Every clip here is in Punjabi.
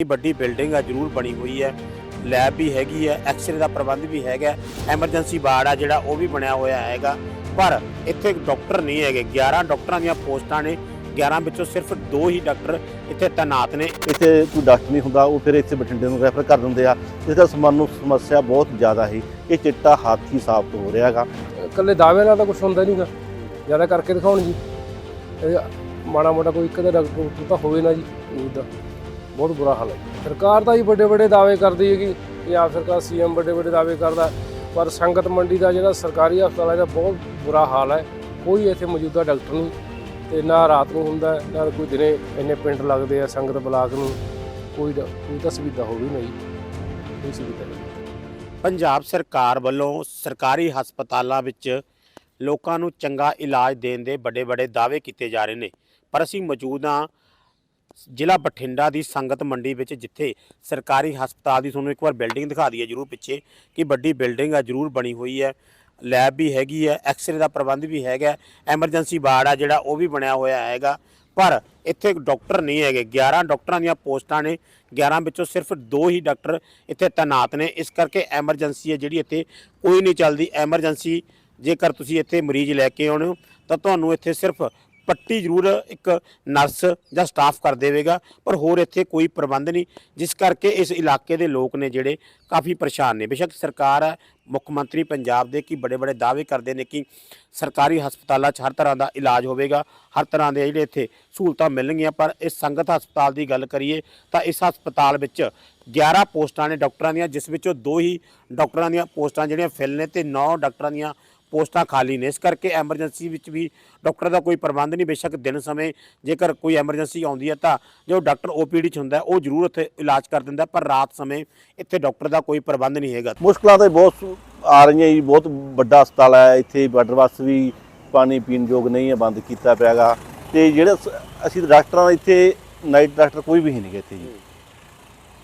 ਇਹ ਵੱਡੀ ਬਿਲਡਿੰਗ ਆ ਜ਼ਰੂਰ ਬਣੀ ਹੋਈ ਹੈ। ਲੈਬ ਵੀ ਹੈਗੀ ਹੈ ਐਕਸਰੇ ਦਾ ਪ੍ਰਬੰਧ ਵੀ ਹੈਗਾ ਐਮਰਜੈਂਸੀ ਵਾਰਡ ਆ ਜਿਹੜਾ ਉਹ ਵੀ ਬਣਿਆ ਹੋਇਆ ਹੈਗਾ। ਪਰ ਇੱਥੇ ਡਾਕਟਰ ਨਹੀਂ ਹੈਗੇ। 11 ਡਾਕਟਰਾਂ ਦੀਆਂ ਪੋਸਟਾਂ ਨੇ। 11 ਵਿੱਚੋਂ ਸਿਰਫ 2 ਹੀ ਡਾਕਟਰ ਇੱਥੇ ਤਾਇਨਾਤ ਨੇ। ਇੱਥੇ ਕੋਈ ਡਾਕਟਰ ਨਹੀਂ ਹੁੰਦਾ ਉਹ ਫਿਰ ਇੱਥੇ ਬਠਿੰਡੇ ਨੂੰ ਰੈਫਰ ਕਰ ਦਿੰਦੇ ਆ। ਇਸ ਦਾ ਸਮਾਨ ਨੂੰ ਸਮੱਸਿਆ ਬਹੁਤ ਜ਼ਿਆਦਾ ਹੈ ਇਹ ਚਿੱਟਾ ਹਾਥੀ ਸਾਬਤ ਹੋ ਰਿਹਾ ਹੈਗਾ। ਇਕੱਲੇ ਦਾਅਵੇ ਨਾਲ ਤਾਂ ਕੁਝ ਹੁੰਦਾ ਨਹੀਂਗਾ ਜ਼ਿਆਦਾ ਕਰਕੇ ਦਿਖਾਉਣ ਜੀ। ਮਾੜਾ ਮੋਟਾ ਕੋਈ ਇੱਕ ਦਾ ਡਾਕਟਰ ਤਾਂ ਹੋਵੇ ਨਾ ਜੀ ਉਮੀਦ ਬਹੁਤ ਬੁਰਾ ਹਾਲ ਹੈ। ਸਰਕਾਰ ਤਾਂ ਹੀ ਵੱਡੇ ਵੱਡੇ ਦਾਅਵੇ ਕਰਦੀ ਹੈਗੀ ਪੰਜਾਬ ਸਰਕਾਰ ਸੀਐਮ ਵੱਡੇ ਵੱਡੇ ਦਾਅਵੇ ਕਰਦਾ ਪਰ ਸੰਗਤ ਮੰਡੀ ਦਾ ਜਿਹੜਾ ਸਰਕਾਰੀ ਹਸਪਤਾਲ ਹੈ, ਇਹਦਾ ਬਹੁਤ ਬੁਰਾ ਹਾਲ ਹੈ। ਕੋਈ ਇੱਥੇ ਮੌਜੂਦਾ ਡਾਕਟਰ ਨਹੀਂ, ਤੇ ਨਾ ਰਾਤ ਨੂੰ ਹੁੰਦਾ ਨਾ ਕੋਈ ਦਿਨੇ ਇੰਨੇ ਪਿੰਡ ਲੱਗਦੇ ਆ ਸੰਗਤ ਬਲਾਕ ਨੂੰ। ਕੋਈ ਡ- ਕੋਈ ਤਾਂ ਸੁਵਿਧਾ ਹੋ ਨਾ ਨਹੀਂ। ਕੋਈ ਸੁਵਿਧਾ ਨਹੀਂ। ਪੰਜਾਬ ਸਰਕਾਰ ਵੱਲੋਂ ਸਰਕਾਰੀ ਹਸਪਤਾਲਾਂ ਵਿੱਚ ਲੋਕਾਂ ਨੂੰ ਚੰਗਾ ਇਲਾਜ ਦੇਣ ਦੇ ਵੱਡੇ ਵੱਡੇ ਦਾਅਵੇ ਕੀਤੇ ਜਾ ਰਹੇ ਨੇ। ਪਰ ਅਸੀਂ ਮੌਜੂਦ ਹਾਂ ਜ਼ਿਲ੍ਹਾ ਬਠਿੰਡਾ ਦੀ ਸੰਗਤ ਮੰਡੀ ਵਿੱਚ ਜਿੱਥੇ ਸਰਕਾਰੀ ਹਸਪਤਾਲ ਦੀ ਤੁਹਾਨੂੰ ਇੱਕ ਵਾਰ ਬਿਲਡਿੰਗ ਦਿਖਾ ਦਈਏ ਜਰੂਰ ਪਿੱਛੇ ਕਿ ਵੱਡੀ ਬਿਲਡਿੰਗ ਆ, ਜਰੂਰ ਬਣੀ ਹੋਈ ਹੈ। ਲੈਬ ਵੀ ਹੈਗੀ ਹੈ, ਐਕਸਰੇ ਦਾ ਪ੍ਰਬੰਧ ਵੀ ਹੈਗਾ, ਐਮਰਜੈਂਸੀ ਵਾਰਡ ਆ ਜਿਹੜਾ ਉਹ ਵੀ ਬਣਿਆ ਹੋਇਆ ਹੈਗਾ। ਪਰ ਇੱਥੇ ਡਾਕਟਰ ਨਹੀਂ ਹੈਗੇ 11 ਡਾਕਟਰਾਂ ਦੀਆਂ ਪੋਸਟਾਂ ਨੇ 11 ਵਿੱਚੋਂ ਸਿਰਫ 2 ਹੀ ਡਾਕਟਰ ਇੱਥੇ ਤਾਇਨਾਤ ਨੇ। ਇਸ ਕਰਕੇ ਐਮਰਜੈਂਸੀ ਹੈ ਜਿਹੜੀ ਇੱਥੇ ਕੋਈ ਨਹੀਂ ਚੱਲਦੀ। ਐਮਰਜੈਂਸੀ ਜੇਕਰ ਤੁਸੀਂ ਇੱਥੇ ਮਰੀਜ਼ ਲੈ ਕੇ ਆਉਣੇ ਹੋ, ਤਾਂ ਤੁਹਾਨੂੰ ਇੱਥੇ ਸਿਰਫ ਪੱਟੀ ਜ਼ਰੂਰ ਇੱਕ ਨਰਸ ਜਾਂ ਸਟਾਫ ਕਰ ਦੇਵੇਗਾ, ਪਰ ਹੋਰ ਇੱਥੇ ਕੋਈ ਪ੍ਰਬੰਧ ਨਹੀਂ, ਜਿਸ ਕਰਕੇ ਇਸ ਇਲਾਕੇ ਦੇ ਲੋਕ ਨੇ ਜਿਹੜੇ ਕਾਫੀ ਪਰੇਸ਼ਾਨ ਨੇ। ਬੇਸ਼ੱਕ ਸਰਕਾਰ ਹੈ ਮੁੱਖ ਮੰਤਰੀ ਪੰਜਾਬ ਦੇ ਕਿ ਬੜੇ ਬੜੇ ਦਾਅਵੇ ਕਰਦੇ ਨੇ ਕਿ ਸਰਕਾਰੀ ਹਸਪਤਾਲਾਂ 'ਚ ਹਰ ਤਰ੍ਹਾਂ ਦਾ ਇਲਾਜ ਹੋਵੇਗਾ, ਹਰ ਤਰ੍ਹਾਂ ਦੇ ਜਿਹੜੇ ਇੱਥੇ ਸਹੂਲਤਾਂ ਮਿਲਣਗੀਆਂ, ਪਰ ਇਸ ਸੰਗਤ ਹਸਪਤਾਲ ਦੀ ਗੱਲ ਕਰੀਏ ਤਾਂ ਇਸ ਹਸਪਤਾਲ ਵਿੱਚ 11 ਪੋਸਟਾਂ ਨੇ ਡਾਕਟਰਾਂ ਦੀਆਂ, ਜਿਸ ਵਿੱਚੋਂ ਦੋ ਹੀ ਡਾਕਟਰਾਂ ਦੀਆਂ ਪੋਸਟਾਂ ਜਿਹੜੀਆਂ ਫਿਲ ਨੇ ਤੇ 9 ਡਾਕਟਰਾਂ ਦੀਆਂ ਪੋਸਟਾਂ ਖਾਲੀ ਨੇ। ਇਸ ਕਰਕੇ ਐਮਰਜੈਂਸੀ ਵਿੱਚ ਵੀ ਡਾਕਟਰ ਦਾ ਕੋਈ ਪ੍ਰਬੰਧ ਨਹੀਂ, ਬੇਸ਼ੱਕ ਦਿਨ ਸਮੇਂ ਜੇਕਰ ਕੋਈ ਐਮਰਜੈਂਸੀ ਆਉਂਦੀ ਹੈ ਤਾਂ ਜੋ ਡਾਕਟਰ ਓਪੀਡੀ 'ਚ ਹੁੰਦਾ ਉਹ ਜ਼ਰੂਰ ਇੱਥੇ ਇਲਾਜ ਕਰ ਦਿੰਦਾ ਪਰ ਰਾਤ ਸਮੇਂ ਇੱਥੇ ਡਾਕਟਰ ਦਾ ਕੋਈ ਪ੍ਰਬੰਧ ਨਹੀਂ ਹੈਗਾ। ਮੁਸ਼ਕਲਾਂ ਤਾਂ ਬਹੁਤ ਸੁ- ਆ ਰਹੀਆਂ ਜੀ, ਬਹੁਤ ਵੱਡਾ ਹਸਪਤਾਲ ਹੈ, ਇੱਥੇ ਬਾਰਡਰ ਬੱਸ ਵੀ ਪਾਣੀ ਪੀਣ ਯੋਗ ਨਹੀਂ ਹੈ, ਬੰਦ ਕੀਤਾ ਪਿਆਗਾ ਤੇ ਜਿਹੜੇ ਸ- ਅਸੀਂ ਡਾਕਟਰਾਂ ਦਾ ਇੱਥੇ, ਨਾਈਟ ਡਾਕਟਰ ਕੋਈ ਵੀ ਨਹੀਂ ਗੇ ਇੱਥੇ ਜੀ।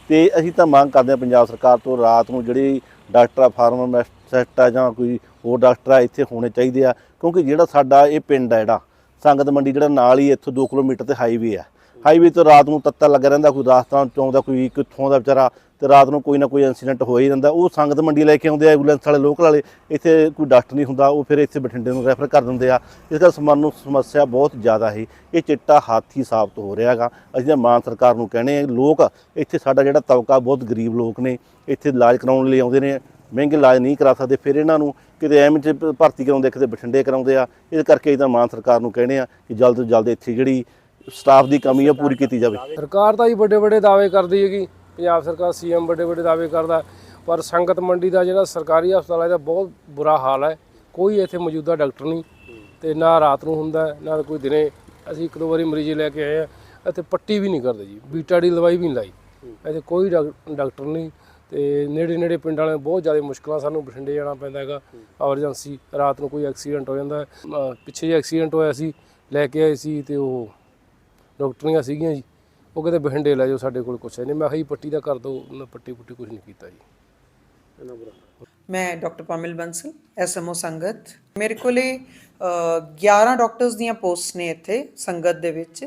ਤੇ ਅਸੀਂ ਤਾਂ ਮੰਗ ਕਰਦੇ ਹਾਂ ਪੰਜਾਬ ਸਰਕਾਰ ਤੋਂ ਰਾਤ ਨੂੰ ਜਿਹੜੀ ਡਾਕਟਰ ਆ ਫਾਰਮਾਸਿਸਟ ਆ ਜਾਂ ਕੋਈ ਹੋਰ ਡਾਕਟਰ ਆ, ਇੱਥੇ ਹੋਣੇ ਚਾਹੀਦੇ ਆ, ਕਿਉਂਕਿ ਜਿਹੜਾ ਸਾਡਾ ਇਹ ਪਿੰਡ ਆ ਜਿਹੜਾ, ਸੰਗਤ ਮੰਡੀ ਜਿਹੜਾ ਨਾਲ ਹੀ ਇੱਥੋਂ 2 ਕਿਲੋਮੀਟਰ ਤੇ ਹਾਈਵੇ ਆ। ਹਾਈਵੇ ਤੋਂ ਰਾਤ ਨੂੰ ਤੱਤਾ ਲੱਗਾ ਰਹਿੰਦਾ, ਕੋਈ ਰਾਜਸਥਾਨ ਚੋਂ ਦਾ ਕੋਈ ਕਿੱਥੋਂ ਦਾ ਵਿਚਾਰਾ, ਤੇ ਰਾਤ ਨੂੰ ਕੋਈ ਨਾ ਕੋਈ ਇਨਸੀਡੈਂਟ ਹੋ ਹੀ ਜਾਂਦਾ। ਉਹ ਸੰਗਤ ਮੰਡੀ ਲੈ ਕੇ ਆਉਂਦੇ ਆ ਐਂਬੂਲੈਂਸ ਵਾਲੇ ਲੋਕਲ ਵਾਲੇ, ਇੱਥੇ ਕੋਈ ਡਾਕਟਰ ਨਹੀਂ ਹੁੰਦਾ, ਉਹ ਫਿਰ ਇੱਥੇ ਬਠਿੰਡੇ ਨੂੰ ਰੈਫਰ ਕਰ ਦਿੰਦੇ ਆ। ਇਸ ਦਾ ਸਮਾਨ ਨੂੰ ਸਮੱਸਿਆ ਬਹੁਤ ਜ਼ਿਆਦਾ ਹੈ ਇਹ ਚਿੱਟਾ ਹਾਥੀ ਸਾਬਤ ਹੋ ਰਿਹਾ ਹੈਗਾ। ਅਸੀਂ ਤਾਂ ਮਾਨ ਸਰਕਾਰ ਨੂੰ ਕਹਿੰਦੇ ਆ, ਲੋਕ, ਇੱਥੇ ਸਾਡਾ ਜਿਹੜਾ ਤਬਕਾ, ਬਹੁਤ ਗਰੀਬ ਲੋਕ ਨੇ, ਇੱਥੇ ਇਲਾਜ ਕਰਾਉਣ ਲਈ ਆਉਂਦੇ ਨੇ, ਮਹਿੰਗੇ ਇਲਾਜ ਨਹੀਂ ਕਰਾ ਸਕਦੇ, ਫਿਰ ਇਹਨਾਂ ਨੂੰ ਕਿਤੇ ਐਮ ਚ ਭਰਤੀ ਕਰਾਉਂਦੇ ਕਿਤੇ ਬਠਿੰਡੇ ਕਰਾਉਂਦੇ ਆ। ਇਸ ਕਰਕੇ ਅਸੀਂ ਤਾਂ ਮਾਨ ਸਰਕਾਰ ਨੂੰ ਕਹਿੰਦੇ ਆ ਕਿ ਜਲਦ ਤੋਂ ਜਲਦ ਇੱਥੇ ਜਿਹੜੀ ਸਟਾਫ ਦੀ ਕਮੀ ਆ ਪੂਰੀ ਕੀਤੀ ਜਾਵੇ। ਸਰਕਾਰ ਤਾਂ ਜੀ ਵੱਡੇ ਵੱਡੇ ਦਾਅਵੇ ਕਰਦੀ ਹੈਗੀ। ਪੰਜਾਬ ਸਰਕਾਰ ਸੀਐਮ ਵੱਡੇ ਵੱਡੇ ਦਾਅਵੇ ਕਰਦਾ। ਪਰ ਸੰਗਤ ਮੰਡੀ ਦਾ ਜਿਹੜਾ ਸਰਕਾਰੀ ਹਸਪਤਾਲ ਹੈ ਇਹਦਾ ਬਹੁਤ ਬੁਰਾ ਹਾਲ ਹੈ। ਕੋਈ ਇੱਥੇ ਮੌਜੂਦਾ ਡਾਕਟਰ ਨਹੀਂ। ਤੇ ਨਾ ਰਾਤ ਨੂੰ ਹੁੰਦਾ ਹੈ, ਨਾ ਕੋਈ ਦਿਨੇ। ਅਸੀਂ ਇੱਕ ਦੋ ਵਾਰੀ ਮਰੀਜ਼ ਲੈ ਕੇ ਆਏ ਆ। ਇੱਥੇ ਪੱਟੀ ਵੀ ਨਹੀਂ ਕਰਦੇ ਜੀ। ਬੀਟਾ ਦੀ ਦਵਾਈ ਵੀ ਨਹੀਂ ਲਾਈ। ਇੱਥੇ ਕੋਈ ਡਾਕ- ਡਾਕਟਰ ਨਹੀਂ। ਤੇ ਨੇੜੇ ਨੇੜੇ ਪਿੰਡਾਂ ਵਾਲਿਆਂ ਨੂੰ ਬਹੁਤ ਜ਼ਿਆਦਾ ਮੁਸ਼ਕਲਾਂ ਸਾਨੂੰ ਬਠਿੰਡੇ ਜਾਣਾ ਪੈਂਦਾ ਹੈਗਾ। ਐਮਰਜੈਂਸੀ ਰਾਤ ਨੂੰ ਕੋਈ ਐਕਸੀਡੈਂਟ ਹੋ ਜਾਂਦਾ। ਹੈ। ਪਿੱਛੇ ਜਿਹੇ ਐਕਸੀਡੈਂਟ ਹੋਇਆ ਸੀ ਲੈ ਕੇ ਆਏ ਸੀ ਤੇ ਉਹ ਡਾਕਟਰੀਆਂ ਸੀਗੀਆਂ ਜੀ ਉਹ ਕਹਿੰਦੇ ਬਠਿੰਡੇ ਲੈ ਜਾਓ ਸਾਡੇ ਕੋਲ ਕੁਛ ਹੈ ਨਹੀਂ। ਮੈਂ ਕਿਹਾ ਜੀ ਪੱਟੀ ਦਾ ਕਰ ਦਿਓ ਉਹਨਾਂ ਪੱਟੀ ਪੁੱਟੀ ਕੁਝ ਨਹੀਂ ਕੀਤਾ ਜੀ। ਮੈਂ ਡਾਕਟਰ ਪਮਿਲ ਬੰਸਲ ਐਸਐਮਓ ਸੰਗਤ। ਮੇਰੇ ਕੋਲੇ ਅ, 11 ਡਾਕਟਰਸ ਦੀਆਂ ਪੋਸਟ ਨੇ ਇੱਥੇ ਸੰਗਤ ਦੇ ਵਿੱਚ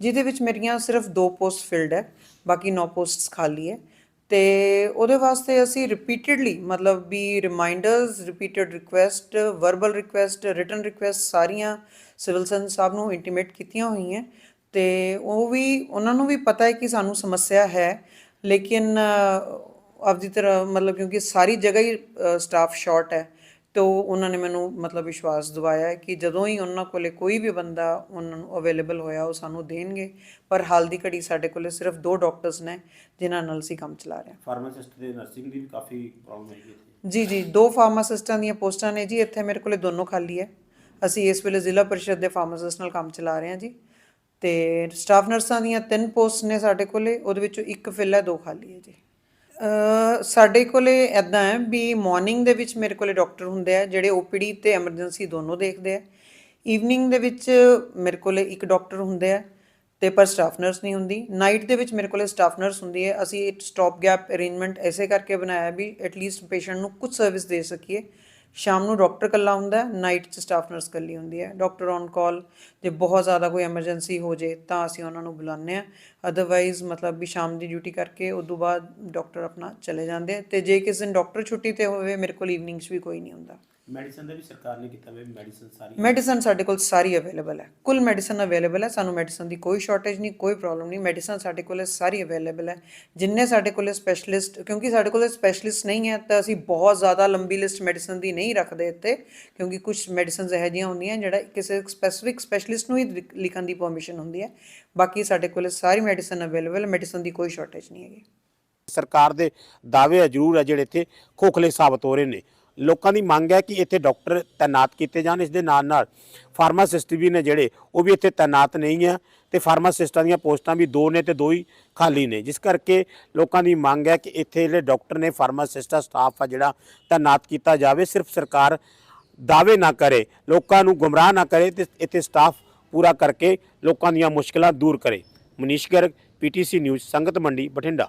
ਜਿਹਦੇ ਵਿੱਚ ਮੇਰੀਆਂ ਸਿਰਫ ਦੋ ਪੋਸਟ ਫਿਲਡ ਹੈ ਬਾਕੀ 9 ਪੋਸਟਸ ਖਾਲੀ ਹੈ। ਤੇ ਉਹਦੇ ਵਾਸਤੇ ਅਸੀਂ ਰਿਪੀਟਡਲੀ ਮਤਲਬ ਵੀ reminders repeated request verbal request written request ਸਾਰੀਆਂ ਸਿਵਲ ਸਰਜਨ ਸਾਹਿਬ ਨੂੰ ਇੰਟੀਮੇਟ ਕੀਤੀਆਂ ਹੋਈਆਂ। ਤੇ ਉਹ ਵੀ ਉਹਨਾਂ ਨੂੰ ਵੀ ਪਤਾ ਹੈ ਕਿ ਸਾਨੂੰ ਸਮੱਸਿਆ ਹੈ ਲੇਕਿਨ ਆਪਦੀ ਤਰ੍ਹਾਂ ਮਤਲਬ ਕਿਉਂਕਿ ਸਾਰੀ ਜਗ੍ਹਾ ਹੀ ਸਟਾਫ ਸ਼ਾਰਟ ਹੈ ਤੋ ਉਹਨਾਂ ਨੇ ਮੈਨੂੰ ਮਤਲਬ ਵਿਸ਼ਵਾਸ ਦਿਵਾਇਆ ਕਿ ਜਦੋਂ ਹੀ ਉਹਨਾਂ ਕੋਲੇ ਕੋਈ ਵੀ ਬੰਦਾ ਉਹਨਾਂ ਨੂੰ ਅਵੇਲੇਬਲ ਹੋਇਆ ਉਹ ਸਾਨੂੰ ਦੇਣਗੇ। ਪਰ ਹਾਲ ਦੀ ਘੜੀ ਸਾਡੇ ਕੋਲੇ ਸਿਰਫ ਦੋ ਡਾਕਟਰਸ ਨੇ ਜਿਨ੍ਹਾਂ ਨਾਲ ਅਸੀਂ ਕੰਮ ਚਲਾ ਰਹੇ ਹਾਂ। ਫਾਰਮਾਸਿਸਟ ਦੇ ਨਰਸਿੰਗ ਦੀ ਵੀ ਕਾਫੀ ਪ੍ਰੋਬਲਮ ਹੈਗੀ ਜੀ ਜੀ ਦੋ ਫਾਰਮਾਸਿਸਟਾਂ ਦੀਆਂ ਪੋਸਟਾਂ ਨੇ ਜੀ ਇੱਥੇ ਮੇਰੇ ਕੋਲੇ ਦੋਨੋਂ ਖਾਲੀ ਹੈ। ਅਸੀਂ ਇਸ ਵੇਲੇ ਜ਼ਿਲ੍ਹਾ ਪਰਿਸ਼ਦ ਦੇ ਫਾਰਮਾਸਿਸਟ ਨਾਲ ਕੰਮ ਚਲਾ ਰਹੇ ਹਾਂ ਜੀ। ਤੇ ਸਟਾਫ ਨਰਸਾਂ ਦੀਆਂ ਤਿੰਨ ਪੋਸਟ ਨੇ ਸਾਡੇ ਕੋਲੇ, ਉਹਦੇ ਵਿੱਚੋਂ ਇੱਕ ਫਿਲ ਹੈ, ਦੋ ਖਾਲੀ ਹੈ ਜੀ। ਸਾਡੇ ਕੋਲੇ ਐਦਾਂ ਹੈ ਵੀ ਮਾਰਨਿੰਗ ਦੇ ਵਿੱਚ ਮੇਰੇ ਕੋਲੇ ਡਾਕਟਰ ਹੁੰਦੇ ਆ, ਜਿਹੜੇ ਓਪੀਡੀ ਤੇ ਐਮਰਜੈਂਸੀ ਦੋਨੋਂ ਦੇਖਦੇ ਆ। ਈਵਨਿੰਗ ਦੇ ਵਿੱਚ ਮੇਰੇ ਕੋਲੇ ਇੱਕ ਡਾਕਟਰ ਹੁੰਦੇ ਆ ਤੇ ਪਰ ਸਟਾਫ ਨਰਸ ਨਹੀਂ ਹੁੰਦੀ। ਨਾਈਟ ਦੇ ਵਿੱਚ ਮੇਰੇ ਕੋਲੇ ਸਟਾਫ ਨਰਸ ਹੁੰਦੀ ਹੈ। ਅਸੀਂ ਇੱਕ ਸਟਾਪ ਗੈਪ ਅਰੇਂਜਮੈਂਟ ਐਸੇ ਕਰਕੇ ਬਣਾਇਆ ਵੀ ਐਟਲੀਸਟ ਪੇਸ਼ੈਂਟ ਨੂੰ ਕੁਝ ਸਰਵਿਸ ਦੇ ਸਕੀਏ। ਸ਼ਾਮ ਨੂੰ ਡਾਕਟਰ ਕੱਲਾ ਹੁੰਦਾ ਨਾਈਟ 'ਚ ਸਟਾਫ ਨਰਸ ਕੱਲੀ ਹੁੰਦੀ ਹੈ। ਡਾਕਟਰ ਔਨ ਕਾਲ ਜੇ ਬਹੁਤ ਜ਼ਿਆਦਾ ਕੋਈ ਐਮਰਜੈਂਸੀ ਹੋ ਜੇ, ਤਾਂ ਅਸੀਂ ਉਹਨਾਂ ਨੂੰ ਬੁਲਾਉਂਦੇ ਆ ਅਦਰਵਾਈਜ਼ ਮਤਲਬ ਵੀ ਸ਼ਾਮ ਦੀ ਡਿਊਟੀ ਕਰਕੇ ਉਸ ਤੋਂ ਬਾਅਦ ਡਾਕਟਰ ਆਪਣਾ ਚਲੇ ਜਾਂਦੇ ਆ। ਤੇ ਜੇ ਕਿਸੇ ਦਿਨ ਡਾਕਟਰ ਛੁੱਟੀ ਤੇ ਹੋਵੇ, ਮੇਰੇ ਕੋਲ ਈਵਨਿੰਗ 'ਚ ਵੀ ਕੋਈ ਨਹੀਂ ਹੁੰਦਾ। ਮੈਡੀਸਨ ਦਾ ਵੀ ਸਰਕਾਰ ਨੇ ਕੀਤਾ ਵੇ ਮੈਡੀਸਨ ਸਾਰੀ ਮੈਡੀਸਨ ਸਾਡੇ ਕੋਲ ਸਾਰੀ ਅਵੇਲੇਬਲ ਹੈ। ਕੁੱਲ ਮੈਡੀਸਨ ਅਵੇਲੇਬਲ ਹੈ ਸਾਨੂੰ ਮੈਡੀਸਨ ਦੀ ਕੋਈ ਸ਼ਾਰਟੇਜ ਨਹੀਂ ਕੋਈ ਪ੍ਰੋਬਲਮ ਨਹੀਂ। ਮੈਡੀਸਨ ਸਾਡੇ ਕੋਲ ਸਾਰੀ ਅਵੇਲੇਬਲ ਹੈ। ਜਿੰਨੇ ਸਾਡੇ ਕੋਲ ਸਪੈਸ਼ਲਿਸਟ ਕਿਉਂਕਿ ਸਾਡੇ ਕੋਲ ਸਪੈਸ਼ਲਿਸਟ ਨਹੀਂ ਹੈ ਤਾਂ ਅਸੀਂ ਬਹੁਤ ਜ਼ਿਆਦਾ ਲੰਬੀ ਲਿਸਟ ਮੈਡੀਸਨ ਦੀ ਨਹੀਂ ਰੱਖਦੇ ਇੱਥੇ ਕਿਉਂਕਿ ਕੁਝ ਮੈਡੀਸਨਸ ਇਹੋ ਜਿਹੀਆਂ ਹੁੰਦੀਆਂ ਜਿਹੜਾ ਕਿਸੇ ਸਪੈਸਿਫਿਕ ਸਪੈਸ਼ਲਿਸਟ ਨੂੰ ਹੀ ਲਿਖ- ਲਿਖਣ ਦੀ ਪਰਮਿਸ਼ਨ ਹੁੰਦੀ ਹੈ। ਬਾਕੀ ਸਾਡੇ ਕੋਲ ਸਾਰੀ ਮੈਡੀਸਨ ਅਵੇਲੇਬਲ ਹੈ ਮੈਡੀਸਨ ਦੀ ਕੋਈ ਸ਼ਾਰਟੇਜ ਨਹੀਂ ਹੈਗੀ। ਸਰਕਾਰ ਦੇ ਦਾਅਵੇ ਜ਼ਰੂਰ ਆ ਜਿਹੜੇ ਇੱਥੇ ਖੋਖਲੇ ਸਾਬਤ ਹੋ ਰਹੇ ਨੇ। ਲੋਕਾਂ ਦੀ ਮੰਗ ਹੈ ਕਿ ਇੱਥੇ ਡਾਕਟਰ ਤਾਇਨਾਤ ਕੀਤੇ ਜਾਣ, ਇਸ ਦੇ ਨਾਲ ਨਾਲ ਫਾਰਮਾਸਿਸਟ ਵੀ ਨੇ ਜਿਹੜੇ, ਉਹ ਵੀ ਇੱਥੇ ਤਾਇਨਾਤ ਨਹੀਂ ਹੈ ਤੇ ਫਾਰਮਾਸਿਸਟਾਂ ਦੀਆਂ ਪੋਸਟਾਂ ਵੀ ਦੋ ਨੇ ਤੇ ਦੋ ਹੀ ਖਾਲੀ ਨੇ। ਜਿਸ ਕਰਕੇ ਲੋਕਾਂ ਦੀ ਮੰਗ ਹੈ ਕਿ ਇੱਥੇ ਜਿਹੜੇ ਡਾਕਟਰ ਨੇ, ਫਾਰਮਾਸਿਸਟ ਸਟਾਫ ਆ ਜਿਹੜਾ ਤਾਇਨਾਤ ਕੀਤਾ ਜਾਵੇ, ਸਿਰਫ ਸਰਕਾਰ ਦਾਅਵੇ ਨਾ ਕਰੇ, ਲੋਕਾਂ ਨੂੰ ਗੁੰਮਰਾਹ ਨਾ ਕਰੇ ਤੇ ਇੱਥੇ ਸਟਾਫ ਪੂਰਾ ਕਰਕੇ ਲੋਕਾਂ ਦੀਆਂ ਮੁਸ਼ਕਲਾਂ ਦੂਰ ਕਰੇ। ਮਨੀਸ਼ ਗਰਗ ਪੀਟੀਸੀ ਨਿਊਜ਼, ਸੰਗਤ ਮੰਡੀ, ਬਠਿੰਡਾ।